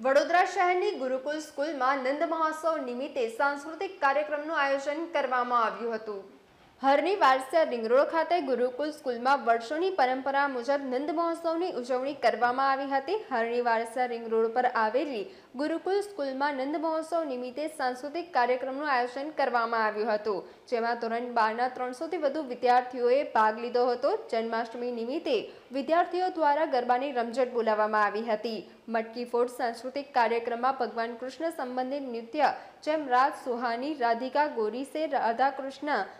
વડોદરા શહેરની ગુરુકુલ સ્કૂલમાં નંદ મહોત્સવ નિમિત્તે સાંસ્કૃતિક કાર્યક્રમનું આયોજન કરવામાં આવ્યું હતું. હરની વારસિયા રિંગરોડ ખાતે ગુરુકુલ સ્કૂલમાં વર્ષોની પરંપરા મુજબ નંદ મહોત્સવની ઉજવણી કરવામાં આવી હતી. હરની વારસિયા રિંગ રોડ પર આવેલી ગુરુકુલ સ્કૂલમાં નંદ મહોત્સવ નિમિત્તે સાંસ્કૃતિક કાર્યક્રમનું આયોજન કરવામાં આવ્યું હતું, જેમાં ધોરણ બારના ત્રણસોથી વધુ વિદ્યાર્થીઓએ ભાગ લીધો હતો. જન્માષ્ટમી નિમિત્તે વિદ્યાર્થીઓ દ્વારા ગરબાની રમઝટ બોલાવવામાં આવી હતી. મટકી ફોડ સાંસ્કૃતિક કાર્યક્રમમાં ભગવાન કૃષ્ણ સંબંધિત નૃત્ય, જેમ રાજ સુહાની, રાધિકા ગોરીસે રાધા કૃષ્ણ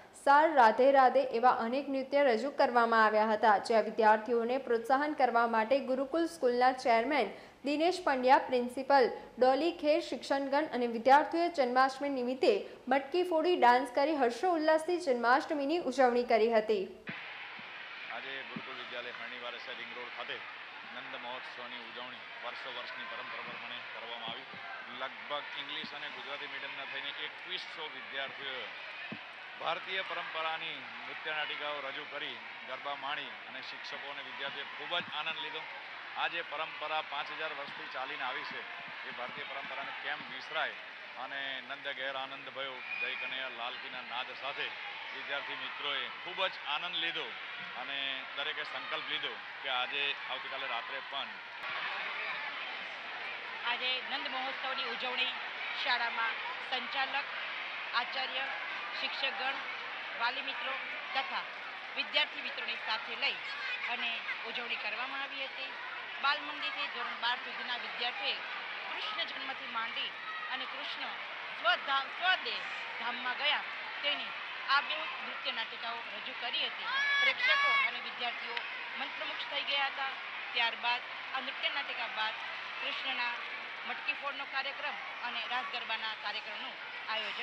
રાધે રાધે એવા અનેક નૃત્ય રજૂ કરવામાં આવ્યા હતા, જ્યાં વિદ્યાર્થીઓને પ્રોત્સાહન કરવા માટે ગુરુકુલ સ્કૂલના ચેરમેન દિનેશ પંડ્યા, પ્રિન્સિપલ ડોલી ખેર, શિક્ષણગણ અને વિદ્યાર્થીઓએ જન્માષ્ટમી નિમિત્તે મટકી ફોડી ડાન્સ કરી હર્ષો ઉલ્લાસથી જન્માષ્ટમીની ઉજવણી કરી હતી. આજે ગુરુકુલ વિદ્યાલય હરણીવાર રિંગ રોડ ખાતે નંદ મહોત્સવની ઉજવણી વર્ષો વર્ષની પરંપરા પ્રમાણે કરવામાં આવી. લગભગ ઇંગ્લિશ અને ગુજરાતી મીડિયમના થઈને એકવીસો વિદ્યાર્થીઓએ ભારતીય પરંપરાની નૃત્ય નાટિકાઓ રજૂ કરી ગરબા માણી અને શિક્ષકો અને વિદ્યાર્થીઓએ ખૂબ જ આનંદ લીધો. આ જે પરંપરા પાંચ હજાર વર્ષથી ચાલીને આવી છે. એ ભારતીય પરંપરાને કેમ વિસરાય? અને નંદ ગેર આનંદ ભયો, જય કનૈયા લાલકીના નાદ સાથે વિદ્યાર્થી મિત્રોએ ખૂબ જ આનંદ લીધો અને દરેકે સંકલ્પ લીધો કે આજે આવતીકાલે રાત્રે પણ આજે નંદ મહોત્સવની ઉજવણી શાળામાં સંચાલક, આચાર્ય શિક્ષકગણ, વાલી મિત્રો તથા વિદ્યાર્થી મિત્રોને સાથે લઈ અને ઉજવણી કરવામાં આવી હતી. બાલ ધોરણ બાર સુધીના વિદ્યાર્થીઓએ કૃષ્ણ જન્મથી માંડી અને કૃષ્ણ સ્વધામ સ્વદેહ ધામમાં ગયા. તેની આ બે નૃત્ય નાટિકાઓ રજૂ કરી હતી. પ્રેક્ષકો અને વિદ્યાર્થીઓ મંત્રમુગ્ધ થઈ ગયા હતા. ત્યારબાદ આ નૃત્ય નાટિકા બાદ કૃષ્ણના મટકી ફોડનો કાર્યક્રમ અને રાસ ગરબાના કાર્યક્રમનું આયોજન